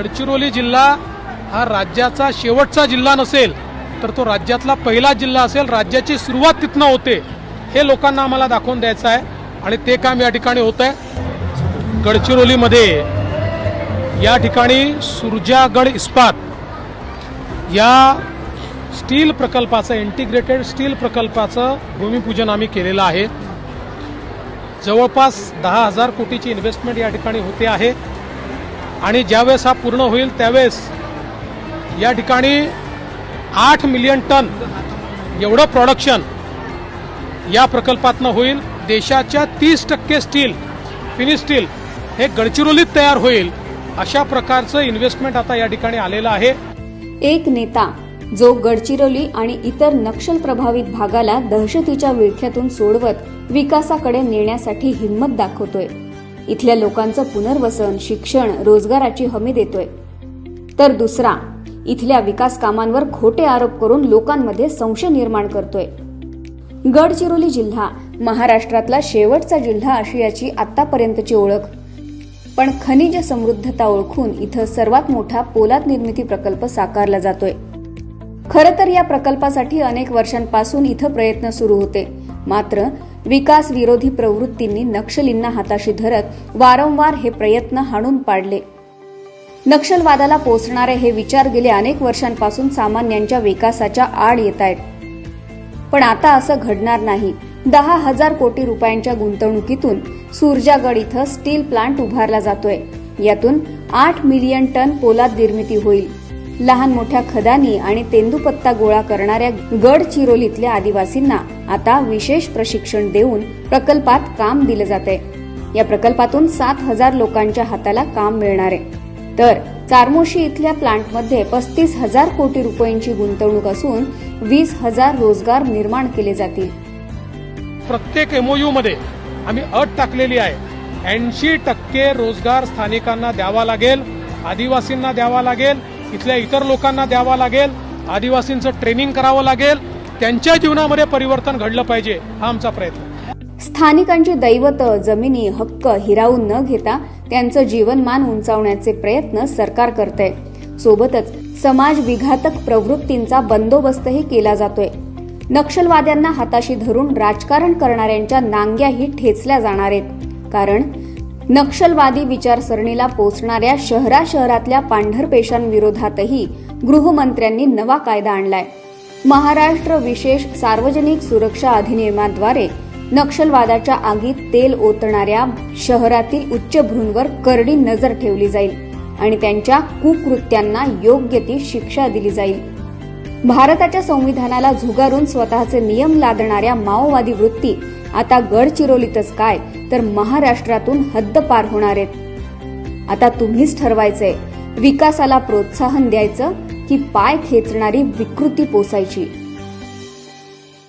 गडचिरोली जिल्हा हा राज्याचा शेवटचा जिल्हा नसेल तर तो राज्यातला पहिला जिल्हा असेल. राज्याची सुरुवात तिथनं होते. हे लोकांना आम्हाला दाखवून द्यायचं आहे आणि ते काम या ठिकाणी होत आहे. गडचिरोलीमध्ये या ठिकाणी सुरजागड इस्पात या स्टील प्रकल्पाचं इंटिग्रेटेड स्टील प्रकल्पाचं भूमिपूजन आम्ही केलेलं आहे. जवळपास दहा हजार कोटीची इन्व्हेस्टमेंट या ठिकाणी होते आहे. आणि ज्यावेळेस हा पूर्ण होईल त्यावेळेस या ठिकाणी आठ मिलियन टन एवढं प्रोडक्शन या प्रकल्पातनं होईल. देशाच्या तीस टक्के स्टील फिनिश स्टील हे गडचिरोलीत तयार होईल अशा प्रकारचं इन्व्हेस्टमेंट आता या ठिकाणी आलेलं आहे. एक नेता जो गडचिरोली आणि इतर नक्षल प्रभावित भागाला दहशतीच्या विळख्यातून सोडवत विकासाकडे नेण्यासाठी हिंमत दाखवतोय. इथल्या लोकांचं पुनर्वसन शिक्षण रोजगाराची हमी देतोय. तर दुसरा इथल्या विकास कामांवर खोटे आरोप करून लोकांमध्ये संशय निर्माण करतोय. गडचिरोली जिल्हा महाराष्ट्रातला शेवटचा जिल्हा अशी याची आतापर्यंतची ओळख. पण खनिज समृद्धता ओळखून इथं सर्वात मोठा पोलाद निर्मिती प्रकल्प साकारला जातोय. खरं तर या प्रकल्पासाठी अनेक वर्षांपासून इथं प्रयत्न सुरू होते. मात्र विकास विरोधी प्रवृत्तींनी नक्षलींना हाताशी धरत वारंवार हे प्रयत्न हाणून पाडले. नक्षलवादाला पोचणारे हे विचार गेले अनेक वर्षांपासून सामान्यांच्या विकासाच्या आड येत आहेत. पण आता असं घडणार नाही. दहा हजार कोटी रुपयांच्या गुंतवणुकीतून सुरजागड इथं स्टील प्लांट उभारला जातोय. यातून आठ मिलियन टन पोलाद निर्मिती होईल. लहान मोठ्या खदानी आणि तेंदूपत्ता गोळा करणाऱ्या गडचिरोलीतल्या आदिवासींना आता विशेष प्रशिक्षण देऊन प्रकल्पात काम दिलं जात या प्रकल्पातून सात हजार लोकांच्या हाताला काम मिळणार आहे. तर चारमोशी इथल्या प्लांटमध्ये पस्तीस हजार कोटी रुपयांची गुंतवणूक असून वीस हजार रोजगार निर्माण केले जातील. प्रत्येक एमओयू मध्ये आम्ही अट टाकलेली आहे. ऐंशी टक्के रोजगार स्थानिकांना द्यावा लागेल आदिवासींना द्यावा लागेल इथल्या इतर लोकांना द्यावा लागेल आदिवासींचं ट्रेनिंग करावं लागेल त्यांच्या जीवनामध्ये परिवर्तन घडलं पाहिजे हा आमचा प्रयत्न. स्थानिकांची दैवत जमिनी हक्क हिरावून न घेता त्यांचं जीवनमान उंचावण्याचे प्रयत्न सरकार करतंय. सोबतच समाज विघातक प्रवृत्तींचा बंदोबस्तही केला जातोय. नक्षलवाद्यांना हाताशी धरून राजकारण करणाऱ्यांच्या नांग्याही ठेचल्या जाणार आहेत. कारण नक्षलवादी विचारसरणीला पोचणाऱ्या शहरा शहरातल्या पांढरपेशांविरोधातही गृहमंत्र्यांनी नवा कायदा आणलाय. महाराष्ट्र विशेष सार्वजनिक सुरक्षा अधिनियमाद्वारे नक्षलवादाच्या आगीत तेल ओतणाऱ्या शहरातील उच्चभ्रूंवर करडी नजर ठेवली जाईल आणि त्यांच्या कुकृत्यांना योग्य ती शिक्षा दिली जाईल. भारताच्या संविधानाला झुगारून स्वतःचे नियम लादणाऱ्या माओवादी वृत्ती आता गडचिरोलीतच काय तर महाराष्ट्रातून हद्द पार होणार आहेत. आता तुम्हीच ठरवायचंय. विकासाला प्रोत्साहन द्यायचं की पाय खेचणारी विकृती पोसायची.